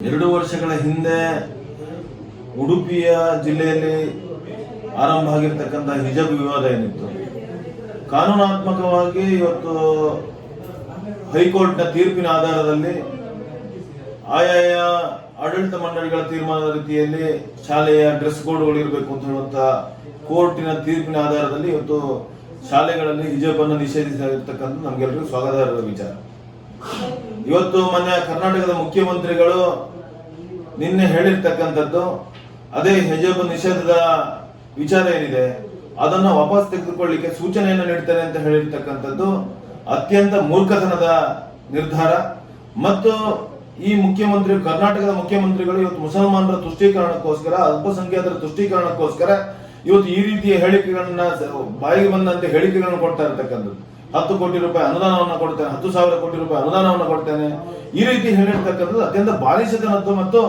ಎರಡು ವರ್ಷಗಳ ಹಿಂದೆ ಉಡುಪಿಯ ಜಿಲ್ಲೆಯಲ್ಲಿ ಆರಂಭ ಆಗಿರ್ತಕ್ಕಂಥ ಹಿಜಬ್ ವಿವಾದ ಏನಿತ್ತು? ಕಾನೂನಾತ್ಮಕವಾಗಿ ಇವತ್ತು ಹೈಕೋರ್ಟ್ನ ತೀರ್ಪಿನ ಆಧಾರದಲ್ಲಿ ಆಯಾಯ ಆಡಳಿತ ಮಂಡಳಿಗಳ ತೀರ್ಮಾನದ ರೀತಿಯಲ್ಲಿ ಶಾಲೆಯ ಡ್ರೆಸ್ ಕೋಡ್ಗಳು ಇರಬೇಕು ಅಂತ ಹೇಳುವಂತ ಕೋರ್ಟಿನ ತೀರ್ಪಿನ ಆಧಾರದಲ್ಲಿ ಇವತ್ತು ಶಾಲೆಗಳಲ್ಲಿ ಹಿಜಬ್ ಅನ್ನು ನಿಷೇಧಿಸಿರ್ತಕ್ಕಂಥ ನಮಗೆಲ್ಲರಿಗೂ ಸ್ವಾಗತಾರ್ಹ ವಿಚಾರ. ಇವತ್ತು ಮೊನ್ನೆ ಕರ್ನಾಟಕದ ಮುಖ್ಯಮಂತ್ರಿಗಳು ನಿನ್ನೆ ಹೇಳಿರ್ತಕ್ಕಂಥದ್ದು, ಅದೇ ಹೆಜಬ್ ನಿಷೇಧದ ವಿಚಾರ ಏನಿದೆ, ಅದನ್ನು ವಾಪಸ್ ತೆಗೆದುಕೊಳ್ಳಿಕ್ಕೆ ಸೂಚನೆಯನ್ನು ನೀಡ್ತಾರೆ ಅಂತ ಹೇಳಿರ್ತಕ್ಕಂಥದ್ದು ಅತ್ಯಂತ ಮೂರ್ಖತನದ ನಿರ್ಧಾರ. ಮತ್ತು ಈ ಮುಖ್ಯಮಂತ್ರಿ, ಕರ್ನಾಟಕದ ಮುಖ್ಯಮಂತ್ರಿಗಳು ಇವತ್ತು ಮುಸಲ್ಮಾನರ ತುಷ್ಟೀಕರಣಕ್ಕೋಸ್ಕರ, ಅಲ್ಪಸಂಖ್ಯಾತರ ತುಷ್ಟೀಕರಣಕ್ಕೋಸ್ಕರ ಇವತ್ತು ಈ ರೀತಿಯ ಹೇಳಿಕೆಗಳನ್ನ ಬಾಯಿಗೆ ಬಂದಂತೆ ಹೇಳಿಕೆಗಳನ್ನು ಕೊಡ್ತಾ ಇರ್ತಕ್ಕಂಥದ್ದು. ಹತ್ತು ಕೋಟಿ ರೂಪಾಯಿ ಅನುದಾನವನ್ನು ಕೊಡ್ತೇನೆ, ಹತ್ತು ಸಾವಿರ ಕೋಟಿ ರೂಪಾಯಿ ಅನುದಾನವನ್ನು ಕೊಡ್ತೇನೆ. ಈ ರೀತಿ ಹೇಳಿರ್ತಕ್ಕಂಥದ್ದು ಅತ್ಯಂತ ಬಾಲಿಶತನದ್ದು ಮತ್ತು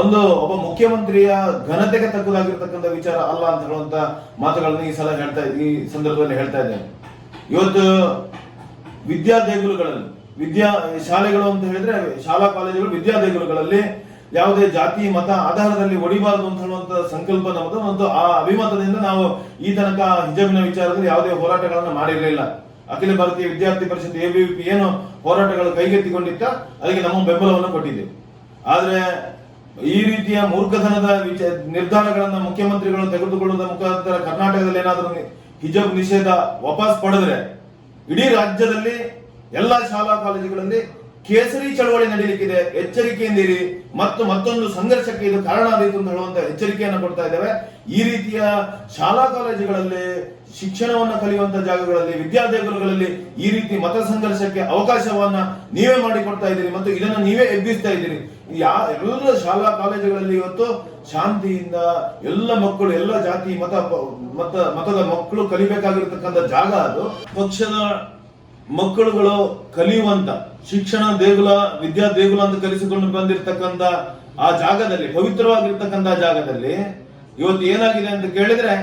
ಒಂದು ಒಬ್ಬ ಮುಖ್ಯಮಂತ್ರಿಯ ಘನತೆಗೆ ತಕ್ಕದಾಗಿರ್ತಕ್ಕಂಥ ವಿಚಾರ ಅಲ್ಲ ಅಂತ ಹೇಳುವಂತ ಮಾತುಗಳನ್ನು ಈ ಸಲ ಹೇಳ್ತಾ, ಈ ಸಂದರ್ಭದಲ್ಲಿ ಹೇಳ್ತಾ ಇದ್ದೇನೆ. ಇವತ್ತು ವಿದ್ಯಾ ದೇಗುಲಗಳಲ್ಲಿ, ವಿದ್ಯಾ ಶಾಲೆಗಳು ಅಂತ ಹೇಳಿದ್ರೆ ಶಾಲಾ ಕಾಲೇಜುಗಳು ವಿದ್ಯಾ ದೇಗುಲಗಳಲ್ಲಿ ಯಾವುದೇ ಜಾತಿ, ಮತ, ಆಧಾರದಲ್ಲಿ ಒಡಿಬಾರದು ಅಂತ ಹೇಳುವಂತ ಸಂಕಲ್ಪ ನಮ್ಮದು ಮತ್ತು ಆ ಅಭಿಮತದಿಂದ ನಾವು ಈ ತನಕ ಹಿಜಾಬಿನ ವಿಚಾರದಲ್ಲಿ ಯಾವುದೇ ಹೋರಾಟಗಳನ್ನು ಮಾಡಿರಲಿಲ್ಲ. ಅಖಿಲ ಭಾರತೀಯ ವಿದ್ಯಾರ್ಥಿ ಪರಿಷತ್ ಎ ಎಬಿವಿಪಿ ಏನು ಹೋರಾಟಗಳು ಕೈಗೆತ್ತಿಕೊಂಡಿತ್ತ, ಅದಕ್ಕೆ ನಮ್ಮ ಬೆಂಬಲವನ್ನು ಕೊಟ್ಟಿದೆ ಆದರೆ ಈ ರೀತಿಯ ಮೂರ್ಖತನದ ವಿಚ, ನಿರ್ಧಾರಗಳನ್ನು ಮುಖ್ಯಮಂತ್ರಿಗಳು ತೆಗೆದುಕೊಳ್ಳುವುದರ ಮುಖಾಂತರ ಕರ್ನಾಟಕದಲ್ಲಿ ಏನಾದರೂ ಹಿಜಾಬ್ ನಿಷೇಧ ವಾಪಸ್ ಪಡೆದ್ರೆ ಇಡೀ ರಾಜ್ಯದಲ್ಲಿ ಎಲ್ಲಾ ಶಾಲಾ ಕಾಲೇಜುಗಳಲ್ಲಿ ಕೇಸರಿ ಚಳವಳಿ ನಡೀಲಿಕ್ಕಿದೆ. ಎಚ್ಚರಿಕೆಯಿಂದಿರಿ. ಮತ್ತು ಮತ್ತೊಂದು ಸಂಘರ್ಷಕ್ಕೆ ಇದು ಕಾರಣ ಆದೀತು ಅಂತ ಹೇಳುವಂತ ಎಚ್ಚರಿಕೆಯನ್ನು ಕೊಡ್ತಾ ಇದ್ದೇವೆ. ಈ ರೀತಿಯ ಶಾಲಾ ಕಾಲೇಜುಗಳಲ್ಲಿ ಶಿಕ್ಷಣವನ್ನು ಕಲಿಯುವಂತ ಜಾಗಗಳಲ್ಲಿ ವಿದ್ಯಾದೇಗುಲಗಳಲ್ಲಿ ಈ ರೀತಿ ಮತ ಸಂಘರ್ಷಕ್ಕೆ ಅವಕಾಶವನ್ನ ನೀವೇ ಮಾಡಿಕೊಡ್ತಾ ಇದ್ದೀರಿ ಮತ್ತು ಇದನ್ನು ನೀವೇ ಎಬ್ಬಿಸ್ತಾ ಇದ್ದೀರಿ. ಯಾ, ಎಲ್ಲ ಶಾಲಾ ಕಾಲೇಜುಗಳಲ್ಲಿ ಇವತ್ತು ಶಾಂತಿಯಿಂದ ಎಲ್ಲ ಮಕ್ಕಳು, ಎಲ್ಲ ಜಾತಿ, ಮತ ಮತ, ಮತದ ಮಕ್ಕಳು ಕಲಿಬೇಕಾಗಿರ್ತಕ್ಕಂಥ ಜಾಗ ಅದು. ಪಕ್ಷದ ಮಕ್ಕಳುಗಳು ಕಲಿಯುವಂತ ಶಿಕ್ಷಣ ದೇಗುಲ, ವಿದ್ಯಾ ದೇಗುಲ ಅಂತ ಕಲಿಸಿಕೊಂಡು ಬಂದಿರತಕ್ಕಂತ ಆ ಜಾಗದಲ್ಲಿ ಪವಿತ್ರವಾಗಿರ್ತಕ್ಕಂಥ ಜಾಗದಲ್ಲಿ ಇವತ್ತು ಏನಾಗಿದೆ ಅಂತ ಕೇಳಿದ್ರೆ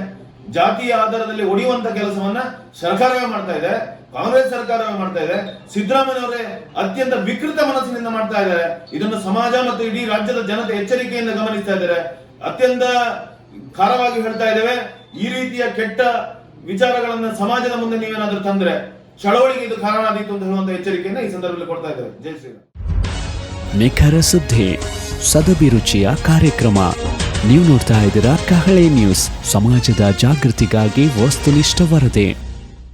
ಜಾತಿಯ ಆಧಾರದಲ್ಲಿ ಒಡೆಯುವಂತ ಕೆಲಸವನ್ನ ಸರ್ಕಾರವೇ ಮಾಡ್ತಾ ಇದೆ, ಕಾಂಗ್ರೆಸ್ ಸರ್ಕಾರವೇ ಮಾಡ್ತಾ ಇದೆ, ಸಿದ್ದರಾಮಯ್ಯನವರೇ ಅತ್ಯಂತ ವಿಕೃತ ಮನಸ್ಸಿನಿಂದ ಮಾಡ್ತಾ ಇದ್ದಾರೆ. ಇದನ್ನು ಸಮಾಜ ಮತ್ತು ಇಡೀ ರಾಜ್ಯದ ಜನತೆ ಎಚ್ಚರಿಕೆಯಿಂದ ಗಮನಿಸ್ತಾ ಇದ್ದಾರೆ. ಅತ್ಯಂತ ಖಾರವಾಗಿ ಹೇಳ್ತಾ ಇದ್ದೇವೆ, ಈ ರೀತಿಯ ಕೆಟ್ಟ ವಿಚಾರಗಳನ್ನ ಸಮಾಜದ ಮುಂದೆ ನೀವೇನಾದ್ರೂ ತಂದ್ರೆ ಚಳವಳಿಗೆ ಇದು ಕಾರಣ ಆದೀತು ಅಂತ ಹೇಳುವಂತ ಎಚ್ಚರಿಕೆಯನ್ನ ಈ ಸಂದರ್ಭದಲ್ಲಿ ಕೊಡ್ತಾ ಇದ್ದಾರೆ. ಜೈ ಶ್ರೀರಾಮ್. ನಿಖರ ಸುದ್ದಿ ಸದಭಿರುಚಿಯ ಕಾರ್ಯಕ್ರಮ. ನೀವು ನೋಡ್ತಾ ಇದ್ದೀರಾ ಕಹಳೆ ನ್ಯೂಸ್. ಸಮಾಜದ ಜಾಗೃತಿಗಾಗಿ ವಸ್ತುನಿಷ್ಠ ವರದಿ.